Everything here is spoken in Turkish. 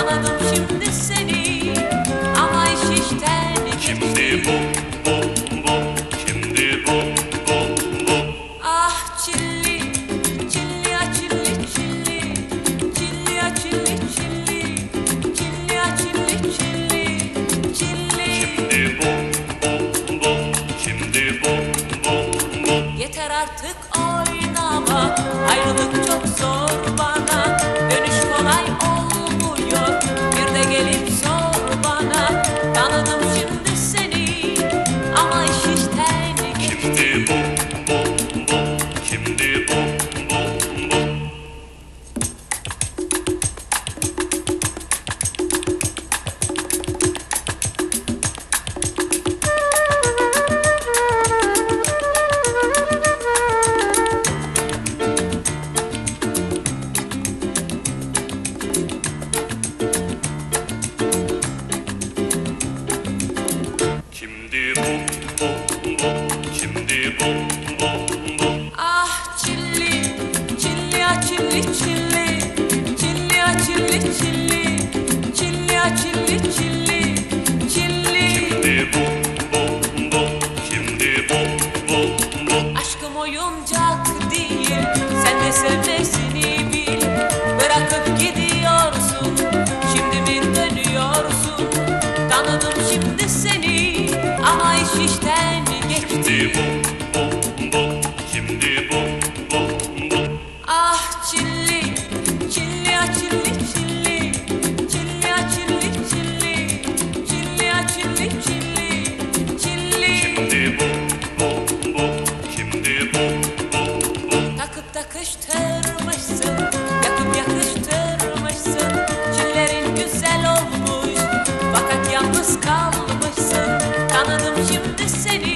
Anladım şimdi seni. Ama iş işten Şimdi bu bu bu? Şimdi bu bu bu? Ah çilli çilli ya çilli çilli. Çilli ya çilli çilli. Çilli ya çilli çilli. Çilli. Şimdi bu bu bu? Şimdi bu bu bu? Yeter artık oynama. Ayrılık çok zor. Kimdi bu bu bu? Kimdi bu bu bu? Takıp takıştırmışsın yakıp yakıştırmışsın. Çillerin güzel olmuş fakat yalnız kalmışsın. Tanıdım şimdi seni